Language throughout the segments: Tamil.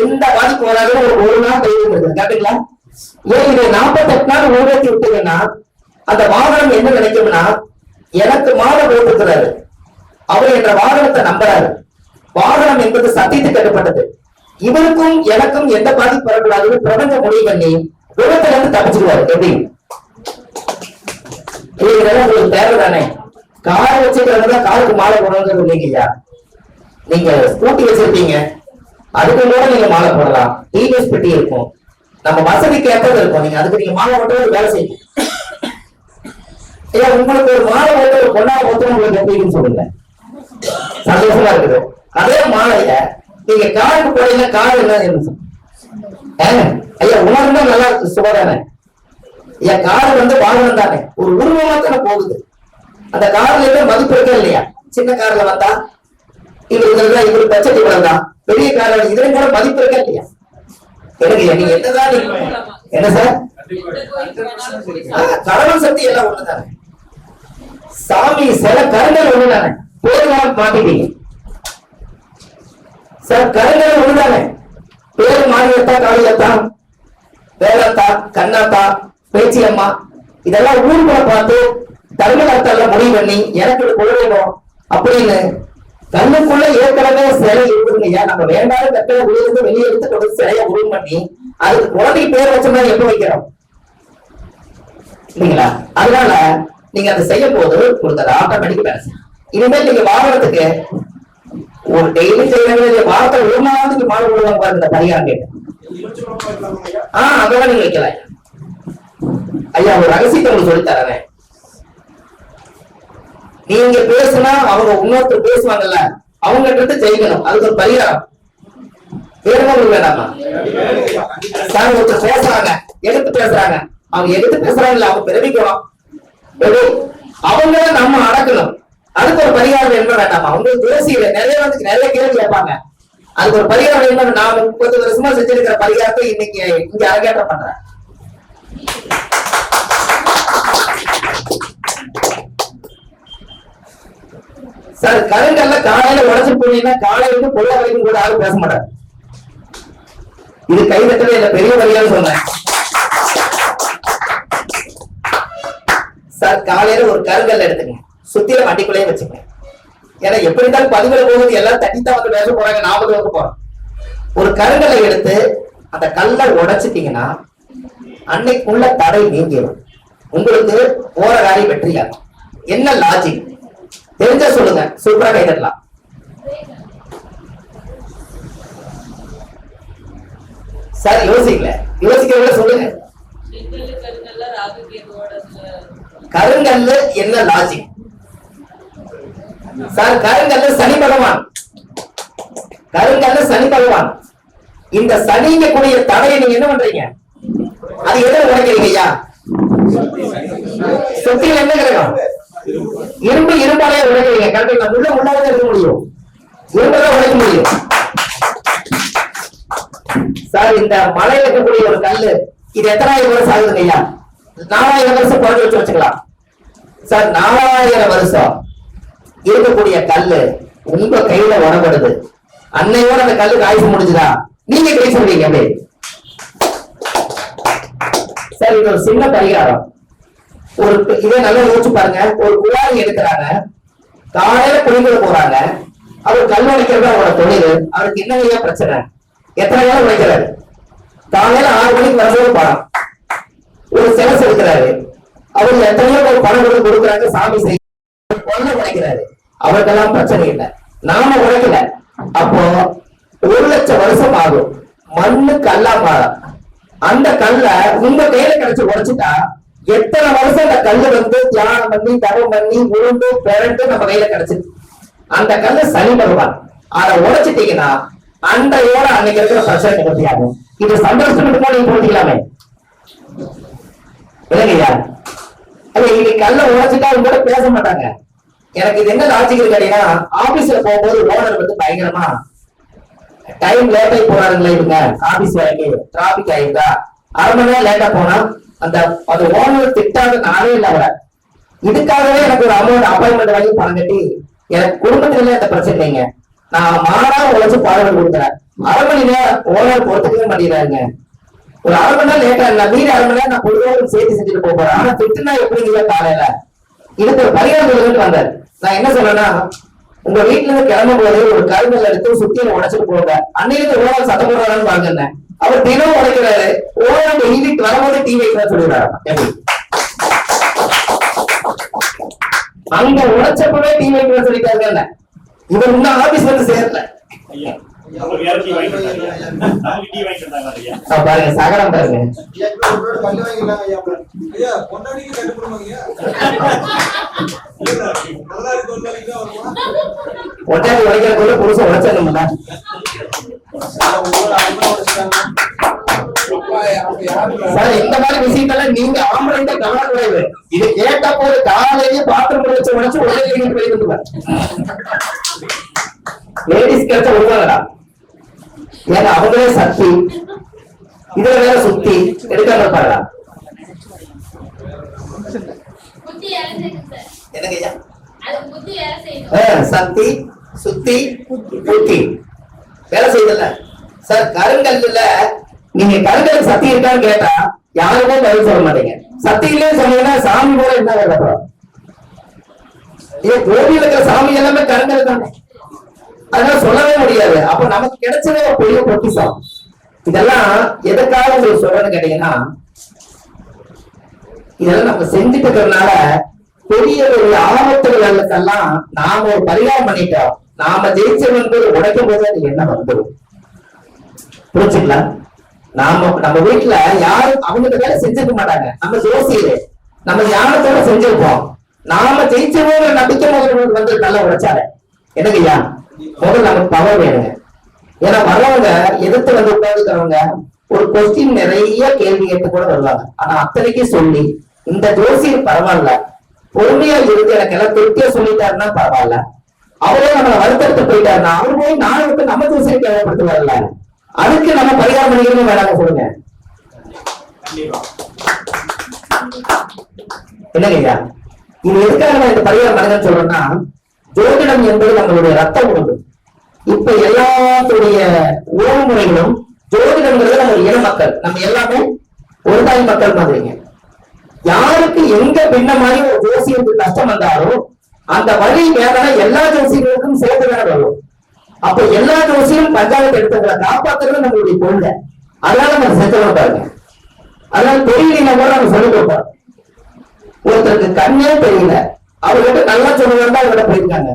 எந்த பாதிப்பு வராதுன்னு ஒரு ஒரு நாள் தைரியம் இருக்குது கரெக்டுங்களா ஏன் இதை நாற்பத்தெட்டு நாள் ஊழத்தி விட்டீங்கன்னா அந்த வாகனம் என்ன நினைக்கும்னா எனக்கு மாலை போட்டுக்கிறாரு அவர் என்ற வாகனத்தை நம்புறாரு. வாகனம் என்பது சத்தியத்துக்கு கட்டுப்பட்டது. இவருக்கும் எனக்கும் எந்த பாதிப்பு வரக்கூடாதுன்னு பிரபஞ்ச முடிவு பண்ணி விபத்துல இருந்து தப்பிச்சுக்குவாரு எப்படி? உங்களுக்கு இதெல்லாம் உங்களுக்கு தேவைதானே கார் வச்சுக்கிறவங்க காருக்கு மாலை போடணுங்கிறது இல்லைங்கய்யா நீங்க ஸ்கூட்டி வச்சிருக்கீங்க. அதுக்கு கூட நீங்க மாலை போடலாம். டிவிஎஸ் பெட்டி இருக்கும். நம்ம வசதிக்கு ஏற்றது இருக்கும். நீங்க அதுக்கு நீங்க மாலை போட்டு ஒரு வேலை செய்யும் ஐயா உங்களுக்கு ஒரு மாலை போட்டு ஒரு பொண்ணா போட்டு உங்களுக்கு எப்படின்னு சொல்லுங்க. சந்தோஷமா இருக்குது. அதே மாலைய நீங்க காருக்கு போறீங்க கார் என்ன ஏங்க, ஐயா உணர்ந்தா நல்லா சுகதானே. ஐயா கார் வந்து வாகனம் தானே. ஒரு உருவமா தானே போகுது. அந்த கார்ல எல்லாம் மதிப்பு இருக்கா இல்லையா? சின்ன கார்ல வந்தா இவர் இவருக்கு இவர் பட்ஜெட் பெரிய கார்ல இதுல கூட மதிப்பு இருக்கா இல்லையா? எனக்கு நீங்க என்னதான் நீங்க- என்ன சார்? கடவுள் சக்தி எல்லாம் ஒண்ணுதானே? சாமி சில கருங்கள் ஒண்ணுதானே? பேர் மாட்டிட்டீங்க சார் கருங்கள் ஒண்ணுதானே? பேர் மாநிலத்தா காளியத்தா வேலத்தா கண்ணாத்தா பேச்சியம்மா? இதெல்லாம் ஊர்களை பார்த்து தமிழகத்தால முடிவு பண்ணி எனக்கு இது அப்படின்னு தன்னுக்குள்ள ஏற்கனவே சிலை இருக்குதுங்க ஐயா. நம்ம வேண்டாத கட்டளை உள்ளிருந்து வெளியே எடுத்து கொண்டு சிலையை உருவம் பண்ணி அதுக்கு குழந்தைக்கு பேர் வச்சோம்னா எப்ப வைக்கிறோம்? இல்லைங்களா? அதனால நீங்க அதை செய்யும் போது உங்களுக்கு ஆட்டோமேட்டிக் பேச இனிமேல் நீங்க வாகனத்துக்கு ஒரு டெய்லி செய்ய வேண்டிய வாரத்தை ஒரு மாதத்துக்கு மாறு விடுவாங்க பாருங்க இந்த பரிகாரம் கேட்டு. ஆஹ் அதெல்லாம் நீங்க வைக்கலாம் ஐயா. ஒரு ரகசியத்தை உங்களுக்கு சொல்லி தரேன். நீங்க பேசுனா அவங்க இன்னொருத்தர் பேசுவாங்கல்ல அவங்க கிட்ட ஜெயிக்கணும். அதுக்கு ஒரு பரிகாரம். வேணுமா உங்களுக்கு வேண்டாமா சார் ஒருத்தர் பேசுறாங்க எடுத்து பேசுறாங்க. அவங்க எடுத்து பேசுறாங்கல்ல அவங்க பிறவிக்கணும் அவங்க அவங்கள நம்ம அடக்கணும். அதுக்கு ஒரு பரிகாரம் வேணுமா வேண்டாமா? உங்களுக்கு தேசியில நிறைய வந்து நிறைய கேள்வி கேட்பாங்க. அதுக்கு ஒரு பரிகாரம் வேணுமா? நான் முப்பது வருஷமா செஞ்சிருக்கிற பரிகாரத்தை இன்னைக்கு இங்க அரங்கேற்றம் பண்றேன். சார் கருங்கல்ல காலையில உடச்சு போனீங்கன்னா காலையில இருந்து வரைக்கும் கூட யாரும் பேச மாட்டாங்க. இது கை தட்டவே இல்ல பெரிய வரியான்னு சொன்னேன். சார் காலையில ஒரு கருங்கல் எடுத்துங்க. சுத்தில வண்டிக்குள்ளேயே வச்சுக்கோங்க. ஏன்னா எப்படி இருந்தாலும் பதிவுல போகுது எல்லாரும் தட்டித்தான் வந்து பேச போறாங்க நாமளும் வந்து போறோம் ஒரு கருங்கல்லை எடுத்து அந்த கல்லை உடைச்சிட்டீங்கன்னா அன்னைக்குள்ள தடை நீங்கிடும் உங்களுக்கு போற காரியம் வெற்றியாகும். என்ன லாஜிக் தெரிஞ்சா சொல்லுங்க? சூப்பரா கை தட்டலாம். சார் யோசிக்கல. யோசிக்கிறவங்க சொல்லுங்க. கருங்கல்ல என்ன லாஜிக் சார் கருங்கல்லு சனி பகவான். கருங்கல்ல சனி பகவான். இந்த சனிங்க கூடிய தடையை நீங்க என்ன பண்றீங்க? அது எதை உடைக்கிறீங்க ஐயா? சுத்தியில் என்ன கிரகம்? இரும்பு இரும்பாலே உழைக்கிறீங்க கரெக்டுங்களா உள்ள உள்ளாவே இருக்க முடியும். இரும்பதான் உழைக்க முடியும். சார் இந்த மலையில இருக்கக்கூடிய ஒரு கல்லு இது எத்தனாயிரம் வருஷம் ஆகுது ஐயா நாலாயிரம் வருஷம் குறைஞ்சு வச்சு வச்சுக்கலாம். சார் நாலாயிரம் வருஷம் இருக்கக்கூடிய கல்லு உங்க கையில வரப்படுது அன்னையோட அந்த கல்லுக்கு ஆயுசு முடிஞ்சுதா? நீங்க கை சொல்றீங்க அப்படி சார் இது ஒரு சின்ன பரிகாரம். ஒரு இதே நல்லா யோசிச்சு பாருங்க. ஒரு குழாய் எடுக்கிறாங்க. காலையில குளிக்கிற போறாங்க. அவர் கல் உடைக்கிறது அவரோட தொழில் அவருக்கு என்ன ஐயா பிரச்சனை? எத்தனை நேரம் உடைக்கிறாரு காலையில ஆறு மணிக்கு வரதோடு பணம் ஒரு சிலை செலுத்துறாரு அவர் எத்தனையோ ஒரு பணம் கொடுத்து கொடுக்குறாங்க சாமி செய்ய. கொல்ல உடைக்கிறாரு. அவருக்கெல்லாம் பிரச்சனை இல்லை. நாம உடைக்கல. அப்போ ஒரு லட்சம் வருஷம் ஆகும். மண்ணு கல்லா மாறும் அந்த கல்ல உங்க கையில கிடைச்சு உடைச்சிட்டா எத்தனை வருஷம் அந்த கல்லு வந்து தியானம் பண்ணி தவம் பண்ணி உருண்டு பிறண்டு நம்ம கையில கிடைச்சிருக்கு. அந்த கல்லு சனி பகவான். அதை உடைச்சிட்டீங்கன்னா அன்றையோட அன்னைக்கு இருக்கிற பிரச்சனை நிவர்த்தியாகும் இது சந்தோஷத்துக்கு நீங்க போட்டிக்கலாமே. இல்லைங்கய்யா அது இன்னைக்கு கல்ல உடைச்சிட்டா அவங்க கூட பேச மாட்டாங்க. எனக்கு இது என்ன லாஜிக் இருக்கு ஆபீஸ்ல போகும்போது ஓனர் வந்து பயங்கரமா டைம் லேட் ஆகி போறாருங்களா இவங்க. ஆபீஸ் வரைக்கும் டிராபிக் ஆயிருந்தா அரை மணி நேரம் லேட்டா போனா அந்த அந்த ஓனர் திட்டாத நானே இல்ல அவரை. இதுக்காகவே எனக்கு ஒரு அமௌண்ட் அப்பாயின்மெண்ட் வாங்கி பணம் கட்டி எனக்கு குடும்பத்துல எந்த பிரச்சனை இல்லைங்க. நான் மாறா உழைச்சு பாடல் கொடுக்குறேன். அரை மணி நேரம் ஓனர் பொறுத்துக்கவே மாட்டேங்கிறாங்க ஒரு அரை மணி நேரம் லேட்டா இல்ல மீறி அரை மணி நேரம் நான் பொதுவாக சேர்த்து செஞ்சுட்டு போக போறேன். ஆனா திட்டுனா எப்படிங்க காலையில? இதுக்கு ஒரு பரிகாரம் சொல்லுன்னு வந்தார். நான் என்ன சொல்றேன்னா உங்க வீட்டுல இருந்து கிளம்பும் போது ஒரு கருங்கல் எடுத்து சுத்தியில உடைச்சிட்டு போங்க. அன்னைக்கு ஓனர் சத்தம் போடுறாருன்னு பாருங்க அவர் தினம் உடைக்கிறாரு ஓரம் வீட்டுக்கு வரும்போது டீ வைக்கிறா சொல்லிடுறாரு அங்க உடைச்சப்பவே டீ வைக்கிறா சொல்லிட்டாருங்க இவர் இன்னும் ஆபீஸ் வந்து சேரல. பாருங்க சகலம் பாருங்க? ஒட்டாரி உடைக்கிறதுக்குள்ள புருஷன்? சார் இந்த மாதிரி விஷயத்தெல்லாம் நீங்க ஆம்பளைங்க கவனக்கூடாது இது கேட்ட போது காலையிலேயே பாத்திரம் வச்சு உடைச்சு உடனே போயிருந்துங்க. லேடிஸ் கிடைச்ச விடுவாங்கடா ஏன்னா அவங்களே சக்தி. இதுல வேற சுத்தி. எடுக்காம. ஆ, சக்தி சுத்தி புத்தி. வேலை செய்யுதுல்ல. சார் கருங்கல்ல நீங்க கருங்கல் சக்தி இருக்கான்னு கேட்டா யாருமே பதில் சொல்ல மாட்டீங்க. சக்தி இல்லையே சொன்னீங்கன்னா சாமி கூட என்ன வேலை? ஏன் கோவில இருக்கிற சாமி எல்லாமே கருங்கல் தானே. அதனால சொல்லவே முடியாது. அப்ப நமக்கு கிடைச்சதே ஒரு பெரிய பொக்கிஷம் இதெல்லாம் எதுக்காக உங்களுக்கு சொல்றேன்னு கேட்டீங்கன்னா இதெல்லாம் நம்ம செஞ்சுட்டு இருக்கிறதுனால பெரிய பெரிய ஆபத்துகளுக்கெல்லாம் நாம ஒரு பரிகாரம் பண்ணிட்டோம். நாம ஜெயிச்சவன் போது உடைக்கும் போது அது என்ன வந்துடும்? புரிஞ்சுக்கலாம் நாம நம்ம வீட்டுல யாரும் அவங்க வேலை செஞ்சிருக்க மாட்டாங்க. நம்ம ஜோசியரு. நம்ம ஞானத்தோட செஞ்சிருப்போம். நாம ஜெயிச்சவங்க நம்பிக்கை முதல்ல வந்து நல்லா உடைச்சாரு என்னங்கய்யா முதல்ல நமக்கு பவர் வேணுங்க ஏன்னா வர்றவங்க எதிர்த்து வந்து உட்காந்துக்கிறவங்க ஒரு கொஸ்டின் நிறைய கேள்வி கேட்டு கூட வருவாங்க. ஆனா அத்தனைக்கும் சொல்லி இந்த ஜோசியர் பரவாயில்ல. பொறுமையா இருந்து எனக்கு எல்லாம் திருப்தியா சொல்லிட்டாருன்னா பரவாயில்ல. அவரே நம்மளை வருத்தத்தை போயிட்டாருன்னா அவர் போய் நான் விட்டு நம்ம ஜோசியர் தேவைப்படுத்து வரல அதுக்கு நம்ம பரிகாரம் பண்ணிக்கணும் வேணாங்க சொல்லுங்க. என்னங்க என்னங்கய்யா இது எதுக்காக நான் இந்த பரிகாரம் பண்ணுங்கன்னு சொல்றேன்னா ஜோதிடம் என்பது நம்மளுடைய ரத்த உணவு இப்ப எல்லாத்துடைய உணவு முறைகளும் ஜோதிடங்கிறது நம்ம இன மக்கள். நம்ம எல்லாமே ஒரு தாய் மக்கள் மாதிரிங்க. யாருக்கு எங்க பின்ன மாதிரி ஒரு ஜோசியத்துக்கு கஷ்டம் வந்தாலும் அந்த வழி வேதனை எல்லா ஜோசியர்களுக்கும் சேர்த்து வேற வரும் அப்ப எல்லா ஜோசியும் பஞ்சாயத்து எடுத்தவங்களை காப்பாத்துறது நம்மளுடைய கொள்கை. அதனால நம்ம செஞ்சவங்க பாருங்க. அதனால தெரியலீங்க கூட நம்ம சொல்லி கொடுப்போம். ஒருத்தருக்கு கண்ணே தெரியல. அவர்கிட்ட நல்லா சொல்லுவாங்க அவர்கிட்ட போயிருக்காங்க.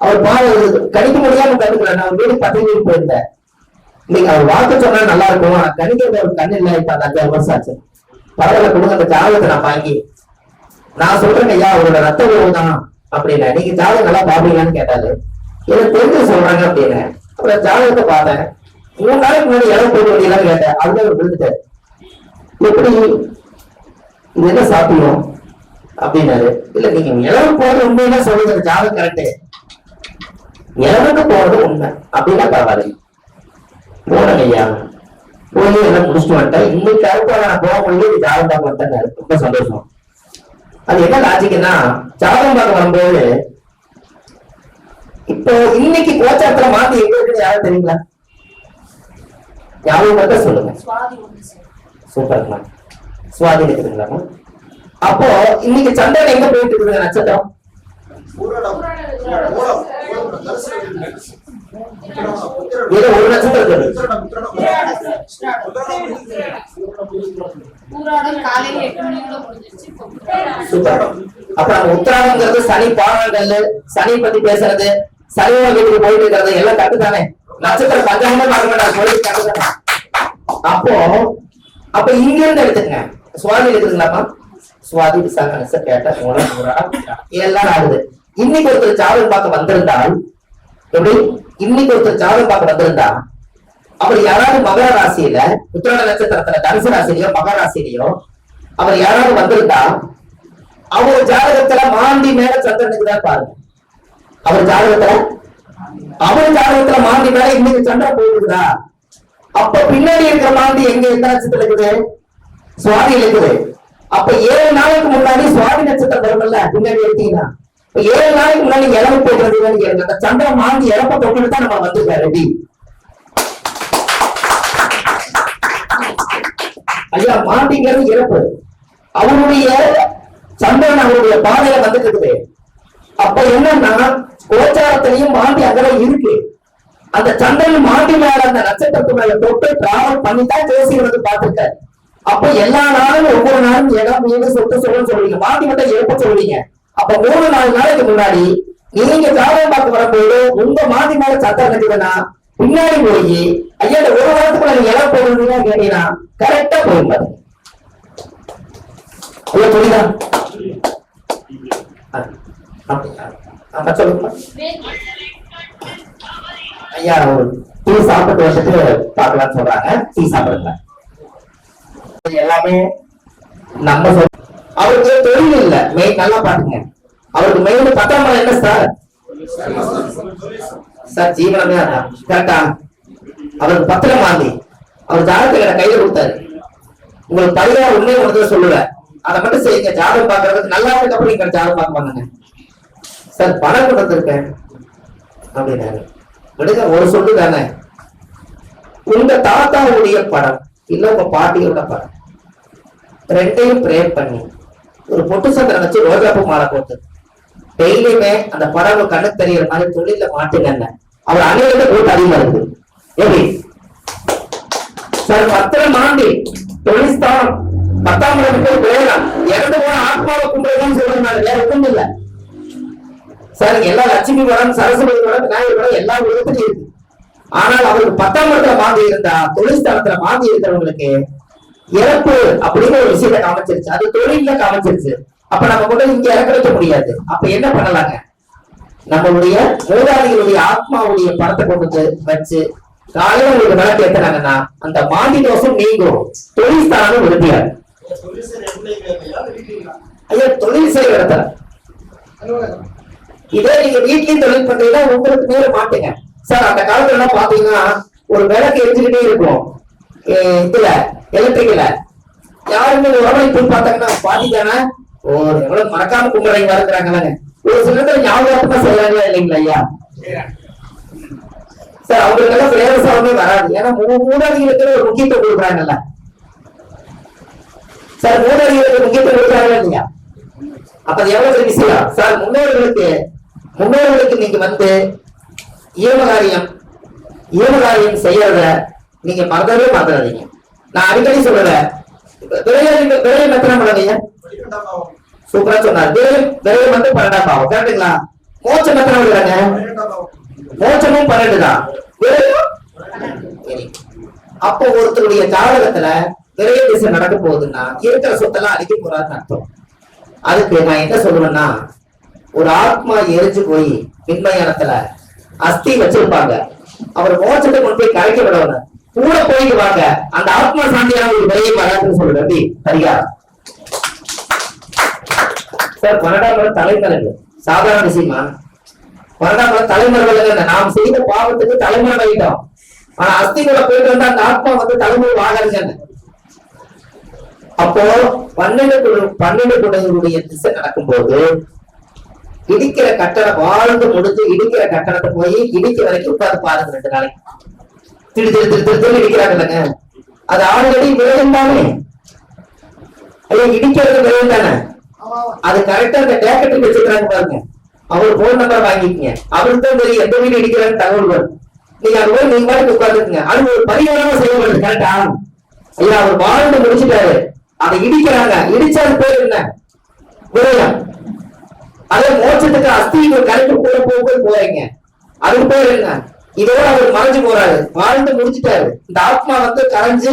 அவர் பாரு கணிக்க முடியாம கண்டுக்கல. நான் வீடு பதவியில் போயிருந்தேன். இன்னைக்கு அவர் வாக்கு சொன்னா நல்லா இருக்கும். ஆனா கணிக்கிறது ஒரு கண்ணு இல்லை. இப்ப அந்த அஞ்சாறு வருஷம் ஆச்சு. பரவாயில்ல கொடுங்க. அந்த ஜாதகத்தை நான் வாங்கி நான் சொல்றேன் ஐயா அவரோட ரத்த உறவு தான் அப்படின்னா. நீங்க ஜாதகம் நல்லா பாப்பீங்களான்னு கேட்டாரு. எனக்கு தெரிஞ்சு சொல்றாங்க அப்படின்னு. அப்புறம் ஜாதகத்தை பார்த்தேன். மூணு நாளைக்கு முன்னாடி இடம் போட்டு வேண்டியெல்லாம் கேட்டேன். அதுல அவர் விழுந்துட்டாரு. எப்படி இது என்ன சாப்பிடும் அப்படின்னாரு. இல்ல நீங்க நிலவு போறது உண்மையா சொல்லுங்க ஜாதகம் கரெக்ட் நிலவுக்கு போறது உண்மை. அப்படின்னா பரவாயில்ல. போனேன் ஐயா. போய் எல்லாம் முடிச்சுட்டு வந்துட்டேன். இன்னைக்கு கருப்பாக நான் போக முடியல இது ஜாதகம் பார்க்க வந்துட்டேன் ரொம்ப சந்தோஷம். அது என்ன லாஜிக்னா ஜாதகம் பார்க்க வரும்போது இப்போ இன்னைக்கு கோச்சாரத்துல மாத்தி எங்க இருக்குன்னு யாரும் தெரியுங்களா? ஞாபகம் மட்டும் சொல்லுங்க. சூப்பர்மா. சுவாதி இருக்குதுங்களா அப்போ இன்னைக்கு சந்திரன் எங்க போயிட்டு இருக்குது நட்சத்திரம். ஏதோ ஒரு நட்சத்திரம் இருக்கு. உத்திரம். உத்திரம். உத்திரம் இருக்கு. பூராடம் காலையில எட்டு மணியோட முடிஞ்சிருச்சு இப்போ பூராடம். சூப்பர் அப்ப நம்ம உத்தராகங்கிறது சனி பாறாங்கல்லு சனி பத்தி பேசுறது சனி வீட்டுக்கு போயிட்டு இருக்கிறது எல்லாம் கட்டுதானே நட்சத்திரம் பஞ்சாங்கமே பார்க்க மாட்டாங்க கட்டுதானே அப்போ அப்ப இங்க இருந்து எடுத்துக்கங்க சுவாதி இருக்குதுங்களாமா சுவாதி விசாக நட்சத்திரம் கேட்ட மூலம் மூலம் எல்லாம் ஆகுது. இன்னைக்கு ஒருத்தர் ஜாதகம் பார்க்க வந்திருந்தால் எப்படி? இன்னைக்கு ஒருத்தர் ஜாதகம் பார்க்க வந்திருந்தா அவர் யாராவது மகர ராசியில உத்திராட நட்சத்திரத்துல தனுசு ராசிலையோ மகர ராசிலையோ அவர் யாராவது வந்திருந்தா அவர் ஜாதகத்துல மாந்தி மேல சந்திரனுக்கு தான் பாருங்க. அவர் ஜாதகத்துல? அவர் ஜாதகத்துல மாந்தி மேல இன்னைக்கு சந்திரன் போயிருக்குதா அப்ப பின்னாடி இருக்கிற மாந்தி எங்க எந்த நட்சத்திரம் இருக்குது? சுவாதி இருக்குது. அப்ப ஏழு நாளைக்கு முன்னாடி சுவாதி நட்சத்திரம் வரும்ல பின்னாடி எடுத்தீங்கன்னா. ஏழு நாளைக்கு முன்னாடி இளவு போடுறது அந்த சந்திரன் மாந்தி இழப்ப தொட்டுட்டு தான் நம்ம வந்திருக்காரு ரெடி. ஐயா மாண்டிங்கிறது இறப்பு. அவருடைய சந்திரன் அவருடைய பாதையில வந்துட்டு அப்ப என்னன்னா கோச்சாரத்திலையும் மாண்டி அங்கதான் இருக்கு. அந்த சந்திரன் மாண்டி மேல அந்த நட்சத்திரத்து மேல தொட்டு டிராவல் பண்ணி தான் பேசுகிறது பார்த்திருக்காரு. அப்ப எல்லா நாளும் ஒவ்வொரு நாளும் இடம் வீடு சொத்து சொல்லு சொல்றீங்க. மாத்தி மட்டும் எப்ப சொல்றீங்க. அப்ப மூணு நாலு நாளைக்கு முன்னாடி நீங்க ஜாதகம் பார்க்க வரும்போது உங்க மாத்தி மேல சத்தம் கட்டிதுன்னா பின்னாடி போய் ஐயா இந்த ஒரு வாரத்துக்குள்ள நீங்க இடம் போடுறீங்க கேட்டீங்கன்னா கரெக்டா போயிருந்தாரு ஐயா புரியுதா? சொல்லுங்க. ஐயா ஒரு டீ சாப்பிட்டு வருஷத்துல பாக்கலாம்னு சொல்றாங்க. டீ சாப்பிடுங்க. எல்லாமே நம்ம அவருக்கு தொழில் இல்ல மெயின் நல்லா பாருங்க. அவருக்கு மெயின் பத்தாம் என்ன சார் சார் ஜீவனமே அதான் கரெக்டா அவருக்கு பத்திரம் வாங்கி அவர் ஜாதகத்தை என் கையில கொடுத்தாரு. உங்களுக்கு பரிகாரம் உண்மையை மட்டும் சொல்லுவேன் அதை மட்டும் செய்யுங்க. ஜாதகம் பாக்குறதுக்கு நல்லா இருக்கு அப்புறம் நீங்க ஜாதகம் பார்க்க பண்ணுங்க சார் பணம் கொடுத்துருக்கேன் அப்படின்னாரு. விடுங்க ஒரு சொல்லு தானே உங்க தாத்தாவுடைய படம் இல்ல உங்க பாட்டியோட படம். ரெண்டையும் பிரேம் பண்ணி. ஒரு பொட்டு சந்திரன் வச்சு ரோஜாப்பூ மாலை போட்டு. டெய்லியுமே அந்த படம் கண்ணு தெரியற மாதிரி தொழில மாட்டுங்க அவர் அணியில கூட்டு அதிகமா இருக்கு. எப்படி? சார் பத்திரம் ஆண்டி தொழில்ஸ்தான் பத்தாம் இடத்துக்கு வேளாண் இறந்து போன ஆத்மாவை கும்பிடுறதுன்னு சொல்றதுனால வேற ஒன்றும் இல்லை. சார் எல்லா லட்சுமி படம் சரஸ்வதி படம் விநாயகர் படம் எல்லா விதத்திலும் இருக்கு. ஆனால் அவருக்கு பத்தாம் இடத்துல மாந்தி இருந்தா தொழில் ஸ்தானத்துல மாந்தி இருக்கிறவங்களுக்கு இறப்பு அப்படிங்கிற ஒரு விஷயத்தை காமிச்சிருச்சு. அது தொழில காமிச்சிருச்சு. அப்ப நம்ம கூட இங்க இறக்க வைக்க முடியாது. அப்ப என்ன பண்ணலாங்க? நம்மளுடைய மூதாதிகளுடைய ஆத்மாவுடைய படத்தை கொண்டு வச்சு காலையில உங்களுக்கு விளக்கு ஏத்துனாங்கன்னா அந்த மாந்தி தோஷம் நீங்கும். தொழில் ஸ்தானம் உறுதியாது ஐயா தொழில் செய்யற இடத்துல இதே நீங்க வீட்லயும் தொழில் பண்றீங்கன்னா உங்களுக்கு மேல மாட்டீங்க. சார் அந்த காலத்துல எல்லாம் பாத்தீங்கன்னா ஒரு விளக்கு எரிஞ்சுக்கிட்டே இருக்கும். இதுல எலக்ட்ரிக்கல யாருமே உடம்பு போய் பார்த்தாங்கன்னா பாத்தீங்கன்னா ஓ எவ்வளவு மறக்காம கும்பிடுறவங்க இருக்கிறாங்களாங்க ஒரு சில நேரத்துல ஞாபகமா செய்யறாங்களா இல்லைங்களா ஐயா? சார் அவங்களுக்கு எல்லாம் பிரேரசாவே வராது. ஏன்னா மூ- மூதாதிகளுக்கு ஒரு முக்கியத்துவம் கொடுக்குறாங்கல்ல. சார் மூதாதிகளுக்கு முக்கியத்துவம் கொடுக்குறாங்களா இல்லையா? அப்ப அது எவ்வளவு பெரிய விஷயம்? சார் முன்னோர்களுக்கு முன்னோர்களுக்கு நீங்க வந்து ஈமகாரியம் ஈமகாரியம் செய்யறத நீங்க மறந்தவே மறந்துடாதீங்க நான் அடிக்கடி சொல்லல. விரையம் விரையம் எத்தனை பண்ணுவீங்க சூப்பரா சொன்னார். விரையம் விரையம் வந்து பன்னெண்டாம் பாவம். கரெக்டுங்களா மோச்சம் எத்தனை விடுறாங்க மோச்சமும் பன்னெண்டு தான் அப்போ ஒருத்தருடைய ஜாதகத்துல விரைய திசை நடக்க போகுதுன்னா இருக்கிற சொத்தெல்லாம் அழிக்க போறாதுன்னு அர்த்தம். அதுக்கு நான் என்ன சொல்லுவேன்னா ஒரு ஆத்மா எரிஞ்சு போய் மின்மயானத்துல அஸ்தி வச்சிருப்பாங்க. அவர் மோச்சத்தை கொண்டு போய் கரைக்க விடணும். கூட போயிட்டு வாங்க. அந்த ஆத்ம சாந்தியான ஒரு விரையை வராதுன்னு சொல்லுங்க பரிகாரம். சார் பன்னெண்டாம் இடம் தலைமறைவு. சாதாரண விஷயமா? பன்னெண்டாம் இடம் தலைமறைவு நாம் செய்த பாவத்துக்கு தலைமறை ஆயிட்டோம் ஆனா அஸ்திக்குள்ள போயிட்டு வந்தா அந்த ஆத்மா வந்து தலைமுறை ஆகாதுங்க அப்போ பன்னெண்டு பன்னெண்டு குழந்தைகளுடைய திசை நடக்கும்போது இடிக்கிற கட்டடம் வாழ்ந்து முடிஞ்சு இடிக்கிற கட்டடத்தை போய் இடிக்க வரைக்கும் உட்கார்ந்து பாருங்க ரெண்டு நாளைக்கு. திரு திரு திரு திரு திரு இடிக்கிறாங்க அது ஆல்ரெடி வேகம் தானே? ஐயா இடிக்கிறது வேகம் தானே? அது கரெக்டா அந்த டேக்கெட்டுக்கு வச்சுக்கிறாங்க பாருங்க. அவர் போன் நம்பர் வாங்கிக்கங்க. அவருக்கு தான் தெரியும் எந்த வீடு இடிக்கிறான்னு தகவல் வரும். நீங்க அது போய் நீங்க பாட்டுக்கு உட்காந்துக்குங்க அது ஒரு பரிகாரமா செய்யப்படுது கரெக்டா ஐயா அவர் வாழ்ந்து முடிச்சுட்டாரு. அதை இடிக்கிறாங்க. இடிச்சா அது பேர் என்ன? விரயம் அதே மோட்சத்துக்கு அஸ்தி கரெக்ட் கூட போகும்போது போறீங்க. அதுக்கு பேர் என்ன? இதோட அவர் மறைஞ்சு போறாரு. வாழ்ந்து முடிச்சிட்டாரு. இந்த ஆத்மா வந்து கரைஞ்சு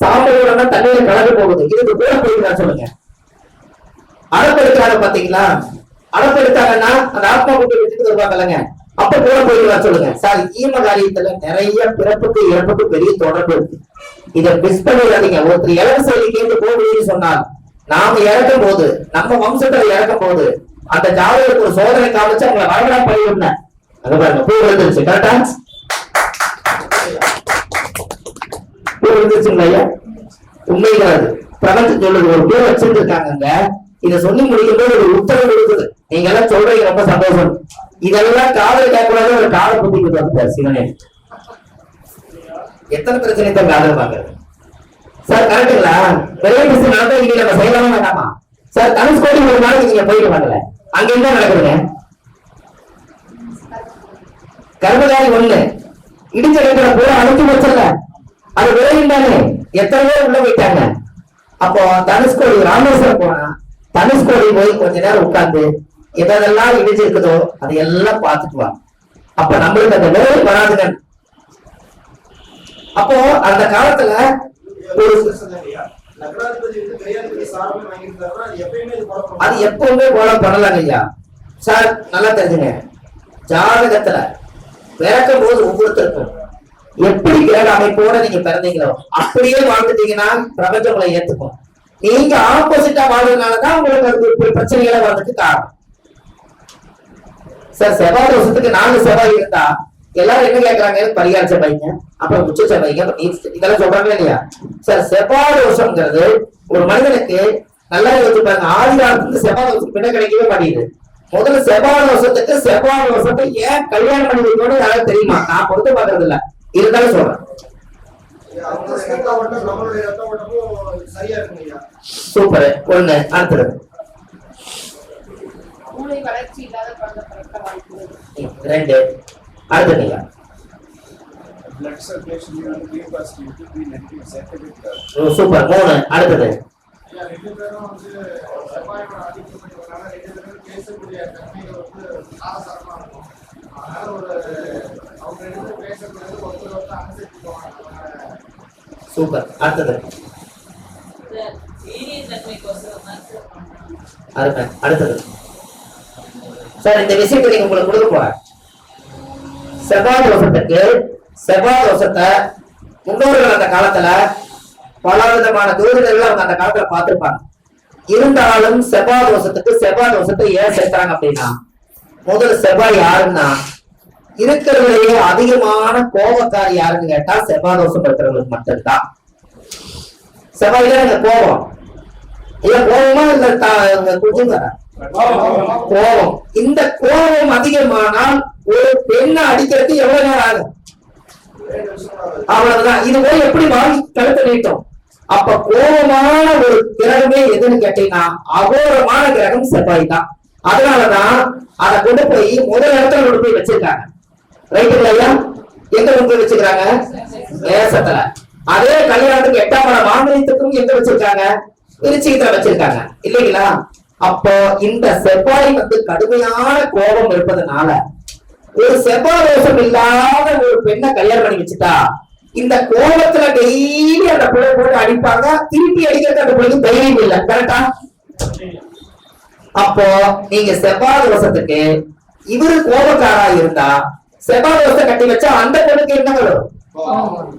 சாம்பலோட தண்ணியில கலந்து போகுது. இதுக்கு கூட போயிருக்கா சொல்லுங்க. அடப்பெடுக்கிறாங்க பாத்தீங்களா? அடப்பெடுத்தாங்கன்னா அந்த ஆத்மா கொண்டு வச்சுட்டு வருவாங்கல்லங்க அப்ப கூட போயிருக்கா சொல்லுங்க. சார் ஈம காரியத்துல நிறைய பிறப்புக்கு இறப்புக்கு பெரிய தொடர்பு இருக்கு. இதை மிஸ் பண்ணிடாதீங்க. ஒருத்தர் இளம் செயலி கேட்டு போகுதுன்னு சொன்னால் நாம இறக்கும் போது நம்ம வம்சத்துல இறக்கும் போது அந்த ஜாதகத்துக்கு ஒரு சோதனை காமிச்சு அவங்களை வரடா பண்ணிவிடணும் அங்க பாருங்க. பூ விழுந்துருச்சு. கரெக்டா பேர் இருந்துச்சு இல்லையா உண்மைதான் அது. பிரபஞ்சம் சொல்லுது ஒரு பேர் வச்சுட்டு இருக்காங்க இத சொல்லி முடிக்கும் போது ஒரு உத்தரவு இருக்குது நீங்க எல்லாம் சொல்றீங்க ரொம்ப சந்தோஷம். இதெல்லாம் காதல் கேட்கக்கூடாது ஒரு காதல் புத்தி கொடுத்தாரு சிவனே. எத்தனை பிரச்சனை தான் காதல் பாக்குறது சார் கரெக்டுங்களா? வெரைட்டிஸ் நடந்தா இங்க நம்ம செய்யலாமா வேண்டாமா? சார் தனுஷ்கோடி ஒரு நாளைக்கு நீங்க போயிட்டு வாங்கல அங்க என்ன நடக்குதுங்க? கர்மகாரி ஒண்ணு. இடிஞ்ச இடத்துல பூரா அனுப்பி வச்சல அது விரைவில் தானே? எத்தனை பேர் உள்ள போயிட்டாங்க? அப்போ தனுஷ்கோடி ராமேஸ்வரம் போனா தனுஷ்கோடி போய் கொஞ்ச நேரம் உட்கார்ந்து எதெல்லாம் இடிஞ்சு இருக்குதோ அது எல்லாம் பார்த்துட்டு வா. அப்ப நம்மளுக்கு அந்த நோய் வராதுங்க. அப்போ அந்த காலத்துல ஒரு அது அது எப்பவுமே போல பண்ணலாங்க ஐயா. சார் நல்லா தெரிஞ்சுங்க. ஜாதகத்துல பிறக்கும் போது ஒவ்வொருத்தருக்கும் எப்படி கிரக அமைப்போட நீங்க பிறந்தீங்களோ அப்படியே வாழ்ந்துட்டீங்கன்னா பிரபஞ்சம் உங்களை ஏத்துக்கும். நீங்க ஆப்போசிட்டா வாழ்றதுனாலதான் உங்களுக்கு அது பிரச்சனைகளை வர்றதுக்கு காரணம். சார் செவ்வாய் வருஷத்துக்கு நாலு செவ்வாய் இருந்தா எல்லாரும் என்ன கேட்கறாங்க பரிகார செவ்வாய்ங்க அப்புறம் உச்ச செவ்வாய்ங்க இதெல்லாம் சொல்றாங்க இல்லையா? சார் செவ்வாய் வருஷம்ங்கிறது ஒரு மனிதனுக்கு நல்லா யோசிச்சு பாருங்க. ஆதி காலத்துக்கு செவ்வாய் தோஷத்துக்கு பின்ன கிடைக்கவே மாட்டேங்குது. முதல்ல செவ்வாய் வருஷத்துக்கு செவ்வாய் வருஷத்தை ஏன் கல்யாணம் பண்ணி வைக்கணும்னு யாராவது தெரியுமா? நான் பொறுத்து பாக்குறது இல்ல இருந்தாலும் ஐயா சூப்பர். ஒண்ணு அடுத்தது. ரெண்டு certificate. சூப்பர். மூணு அடுத்தது. ரெண்டு சூப்பர். அடுத்தது. அருமை. அடுத்தது. சார் இந்த விஷயத்தை நீங்க உங்களுக்கு கொடுக்க செவ்வாய் தோஷத்துக்கு செவ்வாய் தோஷத்தை முன்னோர்கள் அந்த காலத்துல பல விதமான ஜோதிடர்கள் அவங்க அந்த காலத்துல பார்த்திருப்பாங்க. இருந்தாலும் செவ்வாய் தோஷத்துக்கு செவ்வாய் தோஷத்தை ஏன் சேர்த்தாங்க அப்படின்னா முதல் செவ்வாய் யாருன்னா இருக்கிறதுலயே அதிகமான கோபக்கார் யாருன்னு கேட்டா செவ்வாய் தோஷம் இருக்கிறவங்களுக்கு மட்டும்தான். செவ்வாய் தான் கோபம்? இல்ல கோபமா இல்ல குஜுங்க கோபம். இந்த கோபம் அதிகமானால் ஒரு பெண்ணை அடிக்கிறதுக்கு எவ்வளவு நேரம் ஆகும்? அவ்வளவுதான். இது போய் எப்படி வாங்கி கழுத்து நீட்டோம்? அப்ப கோபமான ஒரு கிரகமே எதுன்னு கேட்டீங்கன்னா அகோரமான கிரகம் செவ்வாய் தான் அதனாலதான் அதை கொண்டு போய் முதல் இடத்துல கொண்டு போய் வச்சிருக்காங்க. ரைட்டுங்களா ஐயா எங்க கொண்டு போய் வச்சிருக்காங்க நேசத்துல அதே கல்யாணத்துக்கு எட்டாம் படம் மாநிலத்துக்கும் எங்க வச்சிருக்காங்க? திருச்சிக்கிட்ட வச்சிருக்காங்க. இல்லைங்களா? அப்போ இந்த செவ்வாய் வந்து கடுமையான கோபம் இருப்பதனால ஒரு செவ்வாய் தோஷம் இல்லாத ஒரு பெண்ணை கல்யாணம் பண்ணி வச்சுட்டா இந்த கோபத்துல டெய்லி அந்த பிள்ளை போட்டு அடிப்பாங்க. திருப்பி அடிக்கிறது அந்த பிள்ளைக்கு தைரியம் இல்லை. கரெக்டா அப்போ நீங்க செவ்வாய் தோஷத்துக்கு இவரு கோபக்காரா இருந்தா செவ்வாய் தோஷத்தை கட்டி வச்சா அந்த பொண்ணுக்கு என்ன வரும்?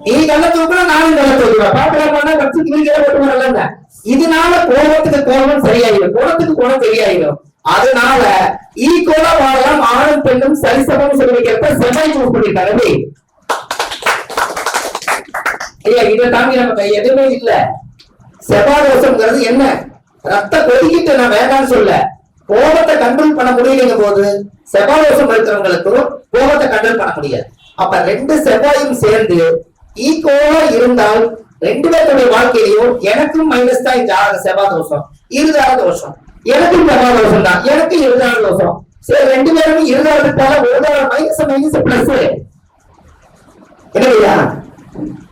நீ கள்ள தூக்குனா நானும் கள்ள தூக்குவேன். கட்சி நீங்க போட்டு வரலங்க இதனால கோபத்துக்கு கோபம் சரியாயிடும். குணத்துக்கு குணம் சரியாயிடும். அதனால ஈக்குவலா வாழலாம் ஆணும் பெண்ணும் சரிசமம் சொல்லி வைக்கிறப்ப செவ்வாய் சூஸ் பண்ணிருக்காங்க எப்படி? ஐயா இதை தாண்டி நமக்கு எதுவுமே இல்ல. செவ்வாய் தோஷம்ங்கிறது என்ன? ரத்த கொதிக்கிட்டு நான் வேண்டாம்னு சொல்ல. கோபத்தை கண்ட்ரோல் பண்ண முடியலைங்க போது செவ்வாய் இருக்கிறவங்களுக்கும் கோபத்தை கண்ட்ரோல் பண்ண முடியாது. அப்ப ரெண்டு செவ்வாயும் சேர்ந்து ஈக்குவலா இருந்தால் ரெண்டு பேருடைய வாழ்க்கையிலையும் எனக்கும் மைனஸ் தான் இந்த செவ்வாய் தோஷம் இருதார தோஷம். எனக்கும் செவ்வாய் தோஷம் தான் எனக்கு இருதார தோஷம். சரி ரெண்டு பேரும் இருதாரத்தால ஒரு மைனஸ் மைனஸ் பிளஸ் இல்லையா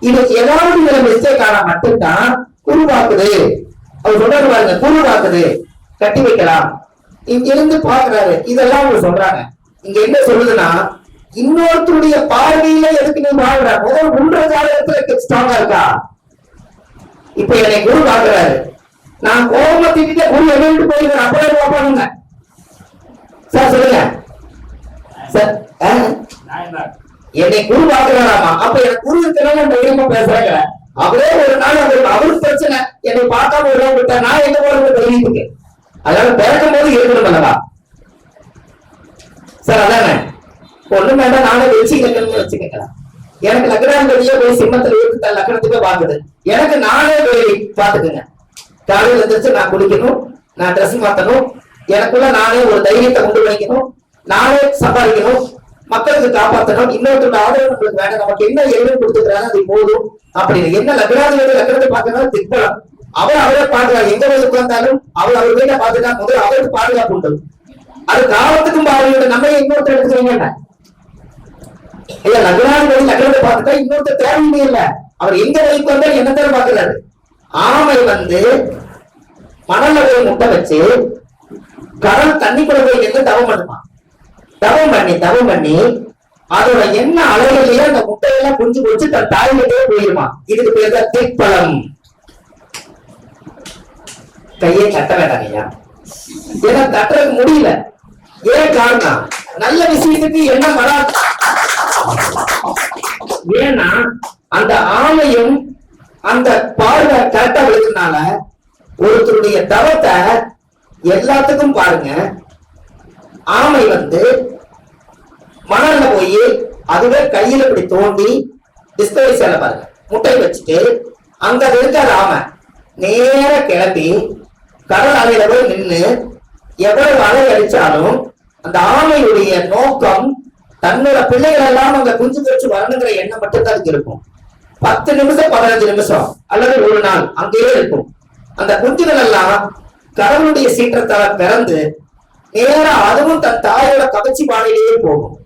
இது? ஏதாவது மிஸ்டேக் ஆனா மட்டும்தான் உருவாக்குது அவர் சொல்றாரு பாருங்க குருவாக்குது கட்டி வைக்கலாம். இங்க இருந்து பாக்குறாரு இதெல்லாம் அவங்க சொல்றாங்க. இங்க என்ன சொல்லுதுன்னா இன்னொருத்தருடைய பார்வையில எதுக்கு நீ வாழ்ற? முதல் முன்ற ஜாதகத்துல ஸ்ட்ராங்கா இருக்கா? இப்ப என்னை குரு பாக்குறாரு நான் கோபமா திட்டிட்டு குரு என்ன விட்டு போயிருக்கேன் அப்படியே பாப்பானுங்க சார் சொல்லுங்க. சார்? என்னை? குரு பாக்குறாராமா அப்ப எனக்கு குரு இருக்கிறனால தைரியமா பேசுறாங்க. அவரே ஒரு நாள் அவருக்கு அவருக்கு பிரச்சனை என்னை பார்க்காம ஒரு நாள் விட்டா நான் என்ன போறது தைரியத்துக்கு அதனால பிறக்கும் போது இருக்கணும் அல்லவா சார் அதானே? ஒண்ணும் வேண்டாம் நானே வச்சு வைக்கணும்னு வச்சுக்கலாம் எனக்கு லக்னாதிபதியே போய் சிம்மத்துல இருக்கு தன் வாங்குது. எனக்கு நானே போய் பாத்துக்குங்க காலையில எழுந்திரிச்சு நான் குளிக்கணும் நான் ட்ரெஸ் மாத்தணும். எனக்குள்ள நானே ஒரு தைரியத்தை கொண்டு வைக்கணும் நானே சம்பாதிக்கணும். மக்களுக்கு காப்பாற்றணும். இன்னொருத்தரோட ஆதரவு நம்மளுக்கு வேணும். நமக்கு என்ன எளிமை கொடுத்துக்கிறாங்க அது போதும். அப்படின்னு என்ன லக்னாதிபதி லக்னத்தை பார்க்கணும் திக்பலம். அவர் அவரே பாதுகாப்பு எங்க போய் உட்கார்ந்தாலும் அவர் அவர் வீட்டை பாதுகாப்பு முதல் அவருக்கு பாதுகாப்பு உண்டு. அது காலத்துக்கும் பாதுகாப்பு நம்ம இன்னொருத்தர் எடுத்துக்கிறீங்க என்ன இல்ல லக்னாதிபதி லக்னத்தை பார்த்துட்டா இன்னொருத்தர் தேவையுமே இல்ல அவர் எங்க வரைக்கும் வந்தா என்ன தேவை பாக்குறாரு ஆமை வந்து மணல்ல போய் முட்டை வச்சு கடல் தண்ணிக்குள்ள போய் நின்று தவம் பண்ணுமா? தவம் பண்ணி தவம் பண்ணி அதோட என்ன அளவுலயே அந்த முட்டையெல்லாம் புரிஞ்சு குடிச்சு தன் தாய்கிட்டே போயிருமா? இதுக்கு பேர் தான் திக்பலம். கையை தட்ட வேண்டாம் ஐயா. ஏன்னா தட்டுறதுக்கு முடியல. ஏன் காரணம்? நல்ல விஷயத்துக்கு என்ன வராது ஏன்னா அந்த ஆமையும் அந்த பார்வை கரெக்டா விழுதுனால ஒருத்தருடைய தவத்தை எல்லாத்துக்கும் பாருங்க. ஆமை வந்து மணல்ல போய் அதுவே கையில இப்படி தோண்டி டிஸ்கவரி சேல பாருங்க. முட்டை வச்சுட்டு அங்க இருக்க ஆமை நேர கிளம்பி கடல் அலையில போய் நின்று எவ்வளவு அலை அடிச்சாலும் அந்த ஆமையுடைய நோக்கம் தன்னோட பிள்ளைகள் எல்லாம் அங்க குஞ்சு பொறிச்சு வரணுங்கிற எண்ணம் மட்டும்தான் அதுக்கு இருக்கும். பத்து நிமிஷம் பதினஞ்சு நிமிஷம் அல்லது ஒரு நாள் அங்கேயே இருக்கும். அந்த குஞ்சுகள் எல்லாம் கடவுளுடைய சீற்றத்தால பிறந்து நேரம் அதுவும் தன் தாயோட கவர்ச்சி பாதையிலேயே போகும்.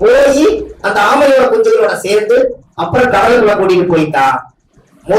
போய் அந்த ஆமையோட குஞ்சுகளோட சேர்ந்து அப்புறம் கடலுக்குள்ள கூட்டிட்டு போயிட்டா.